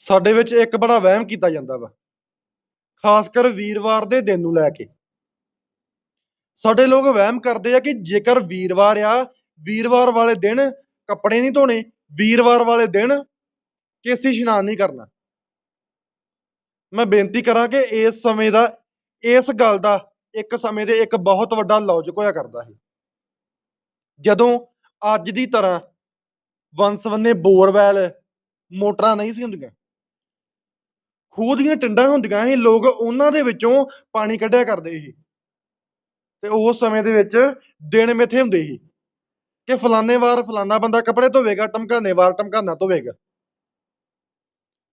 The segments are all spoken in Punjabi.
ਸਾਡੇ ਵਿੱਚ ਇੱਕ ਬੜਾ ਵਹਿਮ ਕੀਤਾ ਜਾਂਦਾ ਵਾ, ਖਾਸ ਕਰ ਵੀਰਵਾਰ ਦੇ ਦਿਨ ਨੂੰ ਲੈ ਕੇ। ਸਾਡੇ ਲੋਕ ਵਹਿਮ ਕਰਦੇ ਆ ਕਿ ਜੇਕਰ ਵੀਰਵਾਰ ਆ, ਵੀਰਵਾਰ ਵਾਲੇ ਦਿਨ ਕੱਪੜੇ ਨਹੀਂ ਧੋਣੇ, ਵੀਰਵਾਰ ਵਾਲੇ ਦਿਨ ਕੇਸੀ ਇਸ਼ਨਾਨ ਨਹੀਂ ਕਰਨਾ। ਮੈਂ ਬੇਨਤੀ ਕਰਾਂ ਕਿ ਇਸ ਸਮੇਂ ਦਾ, ਇਸ ਗੱਲ ਦਾ ਇੱਕ ਸਮੇਂ ਦੇ ਇੱਕ ਬਹੁਤ ਵੱਡਾ ਲੌਜਿਕ ਹੋਇਆ ਕਰਦਾ ਹੈ ਜਦੋਂ ਅੱਜ ਦੀ ਤਰ੍ਹਾਂ ਵੰਸਵੰਨੇ ਬੋਰਵੈਲ ਮੋਟਰਾਂ ਨਹੀਂ ਸੀ ਹੁੰਦੀਆਂ ਖੂਹ ਦੀਆਂ ਟਿੰਡਾਂ ਹੁੰਦੀਆਂ ਸੀ, ਲੋਕ ਉਹਨਾਂ ਦੇ ਵਿੱਚੋਂ ਪਾਣੀ ਕੱਢਿਆ ਕਰਦੇ ਸੀ। ਤੇ ਉਸ ਸਮੇਂ ਦੇ ਵਿੱਚ ਦਿਨ ਮਿੱਥੇ ਹੁੰਦੇ ਸੀ ਕਿ ਫਲਾਣੇ ਵਾਰ ਫਲਾਣਾ ਬੰਦਾ ਕੱਪੜੇ ਧੋਵੇਗਾ, ਟਮਕਾਨੇ ਵਾਰ ਟਮਕਾਨਾ ਧੋਵੇਗਾ।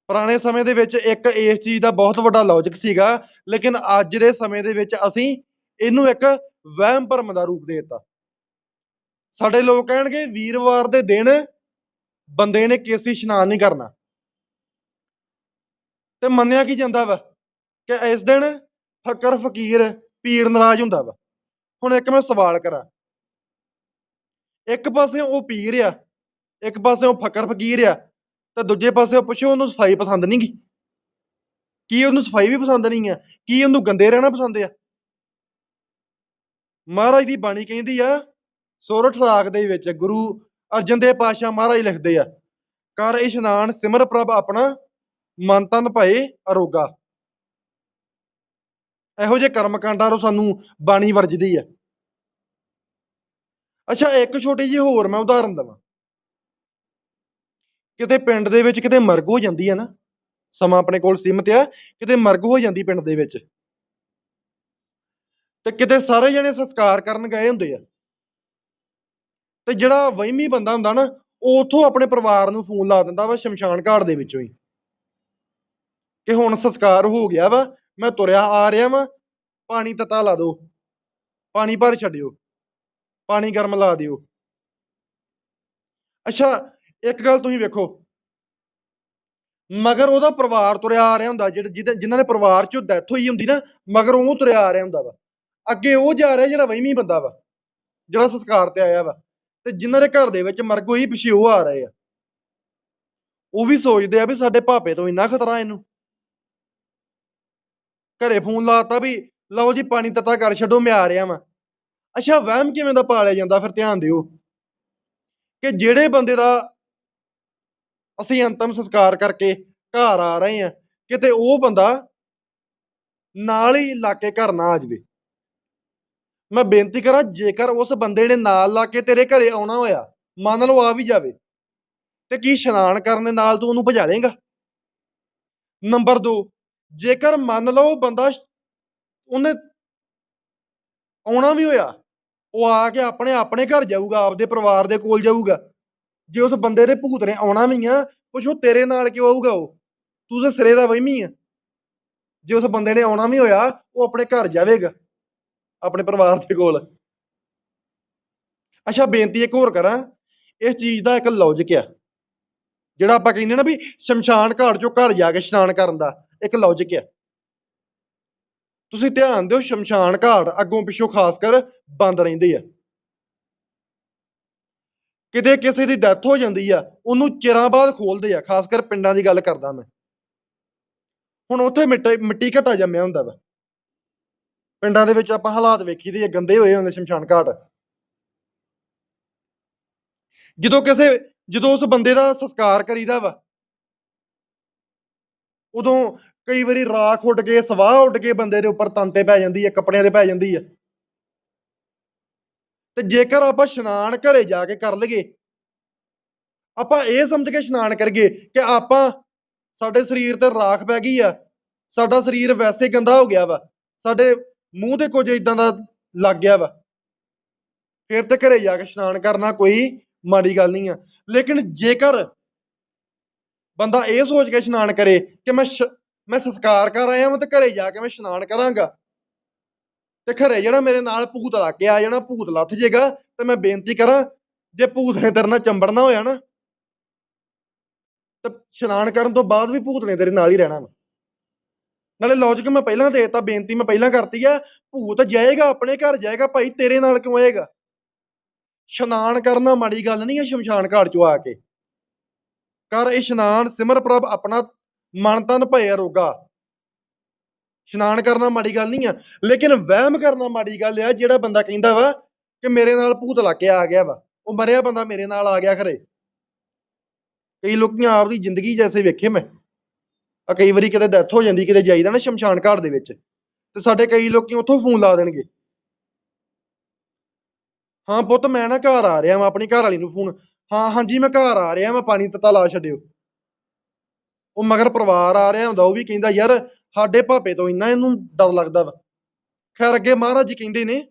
ਪੁਰਾਣੇ ਸਮੇਂ ਦੇ ਵਿੱਚ ਇੱਕ ਇਸ ਚੀਜ਼ ਦਾ ਬਹੁਤ ਵੱਡਾ ਲੌਜਿਕ ਸੀਗਾ, ਲੇਕਿਨ ਅੱਜ ਦੇ ਸਮੇਂ ਦੇ ਵਿੱਚ ਅਸੀਂ ਇਹਨੂੰ ਇੱਕ ਵਹਿਮ ਭਰਮ ਦਾ ਰੂਪ ਦੇ ਦਿੱਤਾ। ਸਾਡੇ ਲੋਕ ਕਹਿਣਗੇ, ਵੀਰਵਾਰ ਦੇ ਦਿਨ ਬੰਦੇ ਨੇ ਕੇਸੀ ਇਸ਼ਨਾਨ ਨਹੀਂ ਕਰਨਾ। ਤੇ ਮੰਨਿਆ ਕੀ ਜਾਂਦਾ ਵਾ? ਕਿ ਇਸ ਦਿਨ ਫਕਰ ਫਕੀਰ ਪੀਰ ਨਾਰਾਜ਼ ਹੁੰਦਾ ਵਾ। ਹੁਣ ਇੱਕ ਮੈਂ ਸਵਾਲ ਕਰਾਂ। ਇੱਕ ਪਾਸੇ ਉਹ ਪੀਰ ਆ, ਇੱਕ ਪਾਸੇ ਉਹ ਫਕਰ ਫਕੀਰ ਆ, ਤੇ ਦੂਜੇ ਪਾਸੇ ਉਹ ਪੁੱਛੋ ਉਹਨੂੰ ਸਫ਼ਾਈ ਪਸੰਦ ਨਹੀਂ ਨਹੀਂਗੀ ਕੀ ਉਹਨੂੰ ਸਫ਼ਾਈ ਵੀ ਪਸੰਦ ਨਹੀਂ ਆ? ਕੀ ਉਹਨੂੰ ਗੰਦੇ ਰਹਿਣਾ ਪਸੰਦ ਆ? ਮਹਾਰਾਜ ਦੀ ਬਾਣੀ ਕਹਿੰਦੀ ਆ ਸੋਰਠ ਰਾਗ ਦੇ ਵਿੱਚ ਗੁਰੂ ਅਰਜਨ ਦੇਵ ਪਾਤਸ਼ਾਹ ਮਹਾਰਾਜ ਲਿਖਦੇ ਆ, ਕਰ ਇਸ਼ਨਾਨ ਸਿਮਰ ਪ੍ਰਭ ਆਪਣਾ ਮਨ ਤਨ ਭਏ ਅਰੋਗਾ। ਇਹੋ ਜਿਹੇ ਕਰਮ ਕਾਂਡਾਂ ਤੋਂ ਸਾਨੂੰ ਬਾਣੀ ਵਰਜਦੀ ਹੈ। ਅੱਛਾ, ਇੱਕ ਛੋਟੀ ਜਿਹੀ ਹੋਰ ਮੈਂ ਉਦਾਹਰਨ ਦਵਾਂ। ਕਿਤੇ ਪਿੰਡ ਦੇ ਵਿੱਚ ਕਿਤੇ ਮਰਗ ਹੋ ਜਾਂਦੀ ਆ ਨਾ, ਸਮਾਂ ਆਪਣੇ ਕੋਲ ਸੀਮਤ ਆ ਕਿਤੇ ਮਰਗ ਹੋ ਜਾਂਦੀ ਪਿੰਡ ਦੇ ਵਿੱਚ, ਤੇ ਕਿਤੇ ਸਾਰੇ ਜਣੇ ਸੰਸਕਾਰ ਕਰਨ ਗਏ ਹੁੰਦੇ ਆ, ਤੇ ਜਿਹੜਾ ਵਹਿਮੀ ਬੰਦਾ ਹੁੰਦਾ ਨਾ, ਉਹ ਉਥੋਂ ਆਪਣੇ ਪਰਿਵਾਰ ਨੂੰ ਫੋਨ ਲਾ ਦਿੰਦਾ ਵਾ ਸ਼ਮਸ਼ਾਨ ਘਾਟ ਦੇ ਵਿੱਚੋਂ ਹੀ। ਕਿ ਹੁਣ ਸੰਸਕਾਰ ਹੋ ਗਿਆ ਵਾ, ਮੈਂ ਤੁਰਿਆ ਆ ਰਿਹਾ ਵਾਂ, ਪਾਣੀ ਤਤਾ ਲਾ ਦਿਓ, ਪਾਣੀ ਭਰ ਛੱਡਿਓ, ਪਾਣੀ ਗਰਮ ਲਾ ਦਿਓ। ਅੱਛਾ, ਇੱਕ ਗੱਲ ਤੁਸੀਂ ਵੇਖੋ। ਮਗਰ ਉਹਦਾ ਪਰਿਵਾਰ ਤੁਰਿਆ ਆ ਰਿਹਾ ਹੁੰਦਾ, ਜਿਹੜਾ ਜਿਹਦੇ ਜਿਨ੍ਹਾਂ ਦੇ ਪਰਿਵਾਰ ਚੋਂ ਡੈਥ ਹੋਈ ਹੁੰਦੀ ਨਾ, ਮਗਰ ਉਹ ਤੁਰਿਆ ਆ ਰਿਹਾ ਹੁੰਦਾ ਵਾ। ਅੱਗੇ ਉਹ ਜਾ ਰਿਹਾ ਜਿਹੜਾ ਵਹਿਮੀ ਬੰਦਾ ਵਾ, ਜਿਹੜਾ ਸੰਸਕਾਰ ਤੇ ਆਇਆ ਵਾ, ਤੇ ਜਿਨ੍ਹਾਂ ਦੇ ਘਰ ਦੇ ਵਿੱਚ ਮਰਗ ਹੋਈ, ਪਿਛੇ ਉਹ ਆ ਰਹੇ ਆ। ਉਹ ਵੀ ਸੋਚਦੇ ਆ ਵੀ ਸਾਡੇ ਭਾਪੇ ਤੋਂ ਇੰਨਾ ਖਤਰਾ ਇਹਨੂੰ। ਘਰੇ ਫੋਨ ਲਾਤਾ ਵੀ, ਲਓ ਜੀ ਪਾਣੀ ਤਤਾ ਕਰ ਛੱਡੋ, ਮੈਂ ਆ ਰਿਹਾ ਵਾਂ। ਅੱਛਾ, ਵਹਿਮ ਕਿਵੇਂ ਦਾ ਪਾਲਿਆ ਜਾਂਦਾ, ਫਿਰ ਧਿਆਨ ਦਿਓ। ਕਿ ਜਿਹੜੇ ਬੰਦੇ ਦਾ ਅਸੀਂ ਅੰਤਮ ਸੰਸਕਾਰ ਕਰਕੇ ਘਰ ਆ ਰਹੇ ਆ ਕਿਤੇ ਉਹ ਬੰਦਾ ਨਾਲ ਹੀ ਲਾ ਕੇ ਘਰ ਨਾ ਆ ਜਾਵੇ। ਮੈਂ ਬੇਨਤੀ ਕਰਾਂ, ਜੇਕਰ ਉਸ ਬੰਦੇ ਨੇ ਨਾਲ ਲਾ ਕੇ ਤੇਰੇ ਘਰੇ ਆਉਣਾ ਹੋਇਆ, ਮੰਨ ਲਓ ਆ ਵੀ ਜਾਵੇ, ਤੇ ਕੀ ਇਸ਼ਨਾਨ ਕਰਨ ਦੇ ਨਾਲ ਤੂੰ ਉਹਨੂੰ ਭਜਾ ਲੇਗਾ ਨੰਬਰ 2 ਜੇਕਰ ਮੰਨ ਲਓ ਉਹ ਬੰਦਾ ਉਹਨੇ ਆਉਣਾ ਵੀ ਹੋਇਆ, ਉਹ ਆ ਕੇ ਆਪਣੇ ਆਪਣੇ ਘਰ ਜਾਊਗਾ, ਆਪਦੇ ਪਰਿਵਾਰ ਦੇ ਕੋਲ ਜਾਊਗਾ। ਜੇ ਉਸ ਬੰਦੇ ਦੇ ਭੂਤ ਨੇ ਆਉਣਾ ਵੀ ਆ ਪੁੱਛੋ ਤੇਰੇ ਨਾਲ ਕਿਉਂ ਆਊਗਾ ਉਹ? ਤੂੰ ਤਾਂ ਸਿਰੇ ਦਾ ਵਹਿਮੀ ਆ। ਜੇ ਉਸ ਬੰਦੇ ਨੇ ਆਉਣਾ ਵੀ ਹੋਇਆ, ਉਹ ਆਪਣੇ ਘਰ ਜਾਵੇਗਾ, ਆਪਣੇ ਪਰਿਵਾਰ ਦੇ ਕੋਲ। ਅੱਛਾ, ਬੇਨਤੀ ਇੱਕ ਹੋਰ ਕਰਾਂ। ਇਸ ਚੀਜ਼ ਦਾ ਇੱਕ ਲੌਜਿਕ ਆ। ਜਿਹੜਾ ਆਪਾਂ ਕਹਿੰਦੇ ਨਾ ਵੀ ਸ਼ਮਸ਼ਾਨ ਘਾਟ ਚੋਂ ਘਰ ਜਾ ਕੇ ਇਸ਼ਨਾਨ ਕਰਨ ਦਾ। ਇੱਕ ਲੌਜਿਕ ਹੈ। ਤੁਸੀਂ ਧਿਆਨ ਦਿਓ ਸ਼ਮਸ਼ਾਨ ਘਾਟ ਅੱਗੋਂ ਪਿੱਛੋਂ ਖਾਸ ਕਰ ਬੰਦ ਰਹਿੰਦੇ ਆ ਕਿਤੇ ਕਿਸੇ ਦੀ ਡੈਥ ਹੋ ਜਾਂਦੀ ਆ ਉਹਨੂੰ ਚਿਰਾਂ ਬਾਅਦ ਖੋਲਦੇ ਆ ਖਾਸ ਕਰ ਪਿੰਡਾਂ ਦੀ ਗੱਲ ਕਰਦਾ ਮੈਂ। ਹੁਣ ਉੱਥੇ ਮਿੱਟੀ ਮਿੱਟੀ ਘਟਾ ਜੰਮਿਆ ਹੁੰਦਾ ਵਾ। ਪਿੰਡਾਂ ਦੇ ਵਿੱਚ ਆਪਾਂ ਹਾਲਾਤ ਵੇਖੀ ਦੇ ਆ, ਗੰਦੇ ਹੋਏ ਹੁੰਦੇ ਸ਼ਮਸ਼ਾਨ ਘਾਟ। ਜਦੋਂ ਕਿਸੇ ਜਦੋਂ ਉਸ ਬੰਦੇ ਦਾ ਸੰਸਕਾਰ ਕਰੀਦਾ ਵਾ ਉਦੋਂ ਕਈ ਵਾਰੀ ਰਾਖ ਉੱਡ ਕੇ, ਸਵਾਹ ਉੱਡ ਕੇ ਬੰਦੇ ਦੇ ਉੱਪਰ ਤੰਤੇ ਪੈ ਜਾਂਦੀ ਹੈ ਕੱਪੜਿਆਂ 'ਤੇ ਪੈ ਜਾਂਦੀ ਹੈ ਤੇ ਜੇਕਰ ਆਪਾਂ ਇਸ਼ਨਾਨ ਘਰੇ ਜਾ ਕੇ ਕਰ ਲਈਏ, ਆਪਾਂ ਇਹ ਸਮਝ ਕੇ ਇਸ਼ਨਾਨ ਕਰੀਏ ਕਿ ਆਪਾਂ, ਸਾਡੇ ਸਰੀਰ ਤੇ ਰਾਖ ਪੈ ਗਈ ਆ, ਸਾਡਾ ਸਰੀਰ ਵੈਸੇ ਗੰਦਾ ਹੋ ਗਿਆ ਵਾ, ਸਾਡੇ ਮੂੰਹ ਤੇ ਕੁਝ ਇਦਾਂ ਦਾ ਲੱਗ ਗਿਆ ਵਾ, ਫਿਰ ਤੇ ਘਰੇ ਜਾ ਕੇ ਇਸ਼ਨਾਨ ਕਰਨਾ ਕੋਈ ਮਾੜੀ ਗੱਲ ਨਹੀਂ ਆ। ਲੇਕਿਨ ਜੇਕਰ ਬੰਦਾ ਇਹ ਸੋਚ ਕੇ ਇਸ਼ਨਾਨ ਕਰੇ ਕਿ ਮੈਂ ਮੈਂ ਸੰਸਕਾਰ ਕਰ ਆਇਆ ਹਾਂ ਤੇ ਘਰੇ ਜਾ ਕੇ ਮੈਂ ਇਸ਼ਨਾਨ ਕਰਾਂਗਾ। ਤੇ ਘਰੇ ਜਿਹੜਾ ਮੇਰੇ ਨਾਲ ਭੂਤ ਲੱਗ ਗਿਆ ਜਾਣਾ ਭੂਤ ਲੱਥ ਜੇਗਾ, ਤੇ ਮੈਂ ਬੇਨਤੀ ਕਰਾਂ, ਜੇ ਭੂਤ ਨੇ ਤੇਰੇ ਨਾਲ ਚੰਬੜਨਾ ਹੋਇਆ ਨਾ, ਤੇ ਇਸ਼ਨਾਨ ਕਰਨ ਤੋਂ ਬਾਅਦ ਵੀ ਭੂਤ ਨੇ ਤੇਰੇ ਨਾਲ ਹੀ ਰਹਿਣਾ ਵਾ। ਨਾਲੇ ਲੌਜਿਕ ਮੈਂ ਪਹਿਲਾਂ ਦੇਤਾ, ਬੇਨਤੀ ਮੈਂ ਪਹਿਲਾਂ ਕਰਤੀ ਆ, ਭੂਤ ਜਾਏਗਾ, ਆਪਣੇ ਘਰ ਜਾਏਗਾ, ਭਾਈ ਤੇਰੇ ਨਾਲ ਕਿਉਂ ਆਏਗਾ? ਇਸ਼ਨਾਨ ਕਰਨਾ ਮਾੜੀ ਗੱਲ ਨਹੀਂ ਹੈ ਸ਼ਮਸ਼ਾਨ ਘਾਟ ਚੋਂ ਆ ਕੇ। ਕਰ ਇਸ਼ਨਾਨ ਸਿਮਰ ਪ੍ਰਭ ਆਪਣਾ ਮਨ ਤਨ ਭਏ ਰੋਗਾ। ਇਸ਼ਨਾਨ ਕਰਨਾ ਮਾੜੀ ਗੱਲ ਨਹੀਂ ਆ, ਲੇਕਿਨ ਵਹਿਮ ਕਰਨਾ ਮਾੜੀ ਗੱਲ ਆ, ਜਿਹੜਾ ਬੰਦਾ ਕਹਿੰਦਾ ਵਾ ਕਿ ਮੇਰੇ ਨਾਲ ਭੂਤ ਲਾ ਕੇ ਆ ਗਿਆ ਵਾ, ਉਹ ਮਰਿਆ ਬੰਦਾ ਮੇਰੇ ਨਾਲ ਆ ਗਿਆ ਖਰੇ। ਕਈ ਲੋਕੀਆਂ ਆਪਦੀ ਜ਼ਿੰਦਗੀ ਜੈਸੇ ਵੇਖੇ ਮੈਂ, ਆ ਕਈ ਵਾਰੀ ਕਿਤੇ ਡੈਥ ਹੋ ਜਾਂਦੀ, ਕਿਤੇ ਜਾਈਦਾ ਨਾ ਸ਼ਮਸ਼ਾਨ ਘਾਟ ਦੇ ਵਿੱਚ, ਤੇ ਸਾਡੇ ਕਈ ਲੋਕੀ ਉੱਥੋਂ ਫੋਨ ਲਾ ਦੇਣਗੇ। ਹਾਂ ਪੁੱਤ, ਮੈਂ ਨਾ ਘਰ ਆ ਰਿਹਾ ਮੈਂ ਆਪਣੀ ਘਰ ਵਾਲੀ ਨੂੰ ਫੋਨ ਹਾਂ, ਹਾਂਜੀ, ਮੈਂ ਘਰ ਆ ਰਿਹਾ, ਮੈਂ ਪਾਣੀ ਤੱਤਾ ਲਾ ਛੱਡਿਓ। ਉਹ ਮਗਰ ਪਰਿਵਾਰ ਆ ਰਿਹਾ ਹੁੰਦਾ, ਉਹ ਵੀ ਕਹਿੰਦਾ, ਯਾਰ, ਸਾਡੇ ਭਾਪੇ ਤੋਂ ਇੰਨਾ ਇਹਨੂੰ ਡਰ ਲੱਗਦਾ ਵਾ। ਖੈਰ, ਅੱਗੇ ਮਹਾਰਾਜ ਜੀ ਕਹਿੰਦੇ ਨੇ